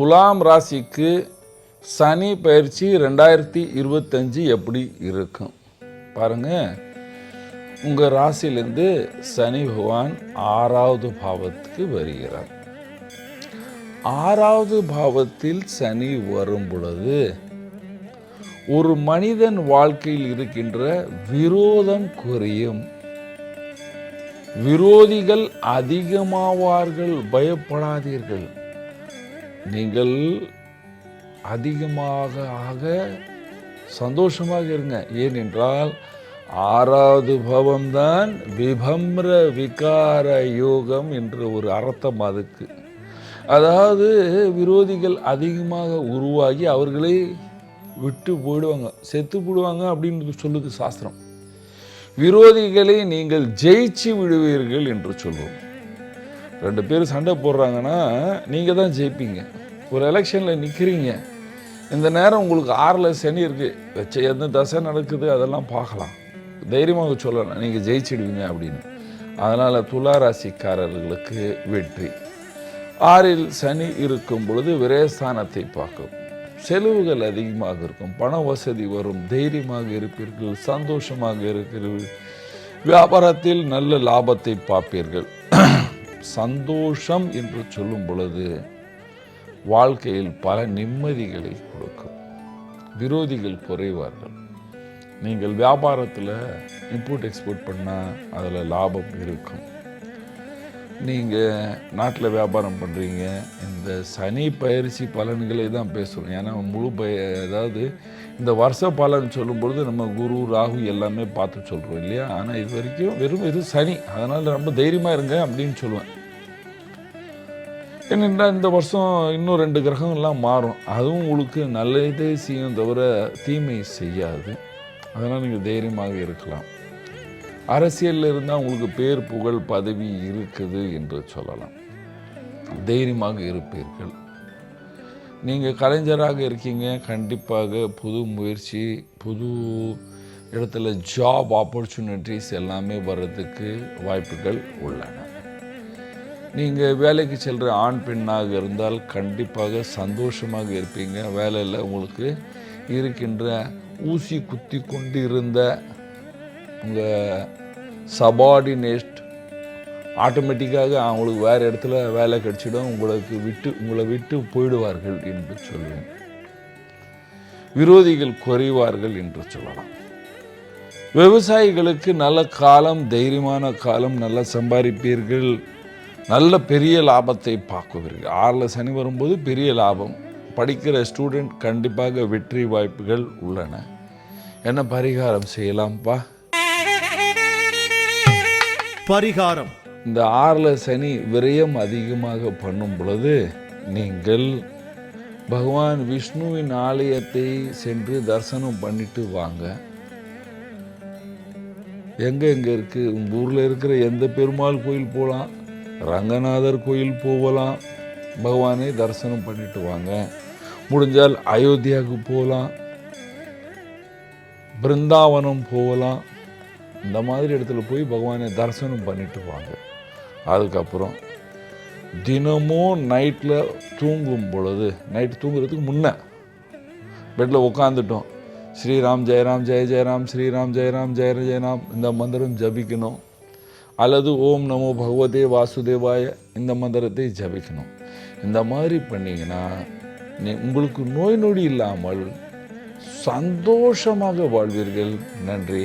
துலாம் ராசிக்கு சனி பயிற்சி ரெண்டாயிரத்தி இருபத்தஞ்சு எப்படி இருக்கும்? பாருங்க. உங்கள் ராசியிலேருந்து சனி பகவான் ஆறாவது பாவத்துக்கு வருகிறார். ஆறாவது பாவத்தில் சனி வரும் பொழுது ஒரு மனிதன் வாழ்க்கையில் இருக்கின்ற விரோதம் குறையும். விரோதிகள் அதிகமாவார்கள் பயப்படாதீர்கள். நீங்கள் அதிகமாக ஆக சந்தோஷமாக இருங்க. ஏனென்றால் ஆறாவது பவம்தான் விபம்ர விகார யோகம் என்று ஒரு அர்த்தம் அதுக்கு. அதாவது விரோதிகள் அதிகமாக உருவாகி அவர்களே விட்டு போயிடுவாங்க. செத்து போடுவாங்க அப்படின்னு சொல்லுது சாஸ்திரம். விரோதிகளை நீங்கள் ஜெயிச்சு விடுவீர்கள் என்று சொல்லுவோம் ரெண்டு பேர் சண்டை போடுறாங்கன்னா நீங்கள் தான் ஜெயிப்பீங்க. ஒரு எலெக்ஷனில் நிற்கிறீங்க இந்த நேரம் உங்களுக்கு ஆறில் சனி இருக்குது வச்ச எந்த தசை நடக்குது அதெல்லாம் பார்க்கலாம். தைரியமாக சொல்லலாம். நீங்கள் ஜெயிச்சிடுவீங்க அப்படின்னு. அதனால் துலா ராசிக்காரர்களுக்கு வெற்றி. ஆறில் சனி இருக்கும் பொழுது விரயஸ்தானத்தை பார்க்கும். செலவுகள் அதிகமாக இருக்கும். பண வசதி வரும். தைரியமாக இருப்பீர்கள். சந்தோஷமாக இருக்கிறீர்கள். வியாபாரத்தில் நல்ல லாபத்தை பார்ப்பீர்கள். சந்தோஷம் என்று சொல்லும் பொழுது வாழ்க்கையில் பல நிம்மதிகளை கொடுக்கும். விரோதிகள் குறைவார்கள். நீங்கள் வியாபாரத்தில் இம்போர்ட் எக்ஸ்போர்ட் பண்ணால் அதில் லாபம் இருக்கும். நீங்கள் நாட்டில் வியாபாரம் பண்ணுறீங்க இந்த சனி பயிற்சி பலன்களை தான் பேசுகிறோம் ஏன்னா முழு பய அதாவது இந்த வருஷ பலன் சொல்லும்பொழுது நம்ம குரு ராகு எல்லாமே பார்த்து சொல்கிறோம் இல்லையா? ஆனால் இது வரைக்கும் வெறும் இது சனி. அதனால் ரொம்ப தைரியமாக இருங்க அப்படின்னு சொல்லுவேன். ஏனென்றால் இந்த வருஷம் இன்னும் ரெண்டு கிரகங்கள்லாம் மாறும். அதுவும் உங்களுக்கு நல்லதே செய்யும் தவிர தீமை செய்யாது. அதனால் நீங்கள் தைரியமாக இருக்கலாம். அரசியலில் இருந்தால் உங்களுக்கு பேர் புகழ் பதவி இருக்குது என்று சொல்லலாம். தைரியமாக இருப்பீர்கள். நீங்கள் கலைஞராக இருக்கீங்க. கண்டிப்பாக புது முயற்சி புது இடத்துல ஜாப் ஆப்பர்ச்சுனிட்டிஸ் எல்லாமே வர்றதுக்கு வாய்ப்புகள் உள்ளன. நீங்கள் வேலைக்கு செல்கிற ஆண் பெண்ணாக இருந்தால் கண்டிப்பாக சந்தோஷமாக இருப்பீங்க. வேலையில் உங்களுக்கு இருக்கின்ற ஊசி குத்தி கொண்டு இருந்த உங்கள் சபார்டினேட் ஆட்டோமேட்டிக்காக அவங்களுக்கு வேறு இடத்துல வேலை கிடைச்சிடும். உங்களுக்கு விட்டு உங்களை விட்டு போயிடுவார்கள் என்று சொல்லுவேன் விரோதிகள் குறைவார்கள் என்று சொல்லலாம். விவசாயிகளுக்கு நல்ல காலம் தைரியமான காலம் நல்லா சம்பாதிப்பீர்கள். நல்ல பெரிய லாபத்தை பார்க்குவீர்கள். ஆறில் சனி வரும்போது பெரிய லாபம். படிக்கிற ஸ்டூடெண்ட் கண்டிப்பாக வெற்றி வாய்ப்புகள் உள்ளன. என்ன பரிகாரம் செய்யலாம்ப்பா? பரிகாரம். இந்த ஆறில் சனி விரயம் அதிகமாக பண்ணும் பொழுது நீங்கள் பகவான் விஷ்ணுவின் ஆலயத்தை சென்று தரிசனம் பண்ணிட்டு வாங்க. எங்கே எங்கே இருக்குது உங்கள் ஊரில் இருக்கிற எந்த பெருமாள் கோயில் போகலாம் ரங்கநாதர் கோயில் போகலாம் பகவானை தரிசனம் பண்ணிட்டு வாங்க. முடிஞ்சால் அயோத்தியாவுக்கு போகலாம் பிருந்தாவனம் போகலாம் இந்த மாதிரி இடத்துல போய் பகவானை தரிசனம் பண்ணிட்டு வாங்க. அதுக்கப்புறம் தினமும் நைட்டில் தூங்கும் பொழுது நைட் தூங்குறதுக்கு முன்னே பெட்டில் உட்காந்துட்டோம் ஸ்ரீராம் ஜெயராம் ஜெய ஜெயராம் ஸ்ரீராம் ஜெயராம் ஜெய ஜெயராம் இந்த மந்திரம் ஜபிக்கணும். அல்லது ஓம் நமோ பகவதே வாசுதேவாய இந்த மந்திரத்தை ஜபிக்கணும். இந்த மாதிரி பண்ணிங்கன்னா நீ உங்களுக்கு நோய் நொடி இல்லாமல் சந்தோஷமாக வாழ்வீர்கள். நன்றி.